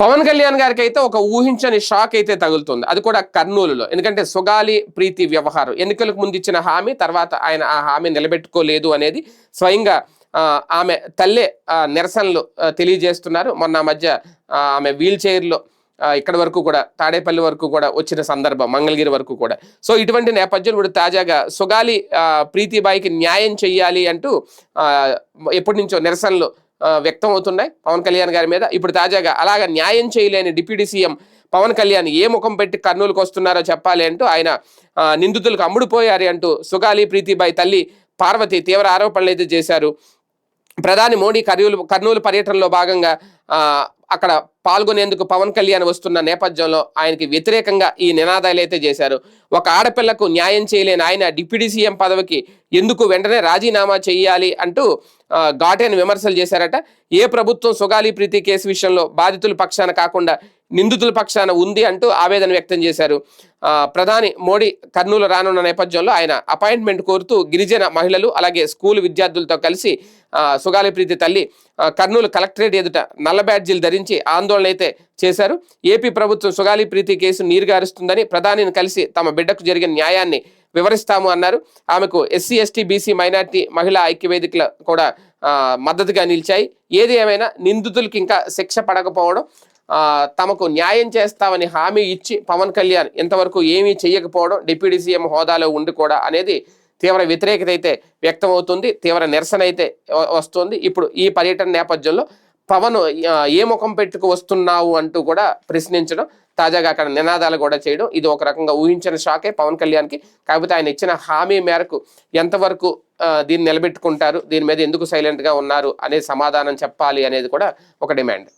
పవన్ కళ్యాణ్ గారికి అయితే ఒక ఊహించని షాక్ అయితే తగులుతుంది. అది కూడా కర్నూలులో. ఎందుకంటే సుగాలి ప్రీతి వ్యవహారం. ఎన్నికలకు ముందు ఇచ్చిన హామీ తర్వాత ఆయన ఆ హామీ నిలబెట్టుకోలేదు అనేది స్వయంగా ఆమె తల్లే నిరసనలు తెలియజేస్తున్నారు. మొన్న మధ్య ఆమె వీల్ చైర్లో ఇక్కడ వరకు కూడా తాడేపల్లి వరకు కూడా వచ్చిన సందర్భం మంగళగిరి వరకు కూడా. సో ఇటువంటి నేపథ్యంలో ఇప్పుడు తాజాగా సుగాలి ప్రీతిబాయికి న్యాయం చెయ్యాలి అంటూ ఎప్పటి నుంచో నిరసనలు వ్యక్తం అవుతున్నాయి. పవన్ కళ్యాణ్ గారి మీద ఇప్పుడు తాజాగా అలాగా న్యాయం చేయలేని డిప్యూటీ సీఎం పవన్ కళ్యాణ్ ఏ ముఖం పెట్టి కర్నూలుకు వస్తున్నారో చెప్పాలి అంటూ ఆయన నిందితులకు అమ్ముడుపోయారు అంటూ సుగాలి ప్రీతిబాయి తల్లి పార్వతి తీవ్ర ఆరోపణలు అయితే చేశారు. ప్రధాని మోడీ కర్నూలు కర్నూలు పర్యటనలో భాగంగా అక్కడ పాల్గొనేందుకు పవన్ కళ్యాణ్ వస్తున్న నేపథ్యంలో ఆయనకి వ్యతిరేకంగా ఈ నినాదాలు అయితే చేశారు. ఒక ఆడపిల్లకు న్యాయం చేయలేని ఆయన డిప్యూటీ సీఎం పదవికి ఎందుకు వెంటనే రాజీనామా చేయాలి అంటూ ఘాటైన విమర్శలు చేశారట. ఏ ప్రభుత్వం సుగాలి ప్రీతి కేసు విషయంలో బాధితుల పక్షాన కాకుండా నిందితుల పక్షాన ఉంది అంటూ ఆవేదన వ్యక్తం చేశారు. ప్రధాని మోడీ కర్నూలు రానున్న నేపథ్యంలో ఆయన అపాయింట్మెంట్ కోరుతూ గిరిజన మహిళలు అలాగే స్కూల్ విద్యార్థులతో కలిసి సుగాలి ప్రీతి తల్లి కర్నూలు కలెక్టరేట్ ఎదుట నల్ల బ్యాడ్జీలు ధరించి ఆందోళన అయితే చేశారు. ఏపీ ప్రభుత్వం సుగాలి ప్రీతి కేసు నీరుగారుస్తుందని ప్రధానిని కలిసి తమ బిడ్డకు జరిగిన న్యాయాన్ని వివరిస్తాము అన్నారు. ఆమెకు ఎస్సీ ఎస్టీ బీసీ మైనార్టీ మహిళా ఐక్యవేదికల కూడా మద్దతుగా నిలిచాయి. ఏది ఏమైనా నిందితులకి ఇంకా శిక్ష పడకపోవడం తమకు న్యాయం చేస్తామని హామీ ఇచ్చి పవన్ కళ్యాణ్ ఇంతవరకు ఏమీ చేయకపోవడం డిప్యూటీ సీఎం హోదాలో ఉండి కూడా అనేది తీవ్ర వ్యతిరేకత అయితే వ్యక్తం అవుతుంది తీవ్ర నిరసన అయితే వస్తుంది. ఇప్పుడు ఈ పర్యటన నేపథ్యంలో పవన్ ఏ ముఖం పెట్టుకు వస్తున్నావు అంటూ కూడా ప్రశ్నించడం తాజాగా అక్కడ నినాదాలు కూడా చేయడం ఇది ఒక రకంగా ఊహించిన షాకే పవన్ కళ్యాణ్కి. కాకపోతే ఆయన ఇచ్చిన హామీ మేరకు ఎంతవరకు దీన్ని నిలబెట్టుకుంటారు దీని మీద ఎందుకు సైలెంట్గా ఉన్నారు అనే సమాధానం చెప్పాలి అనేది కూడా ఒక డిమాండ్.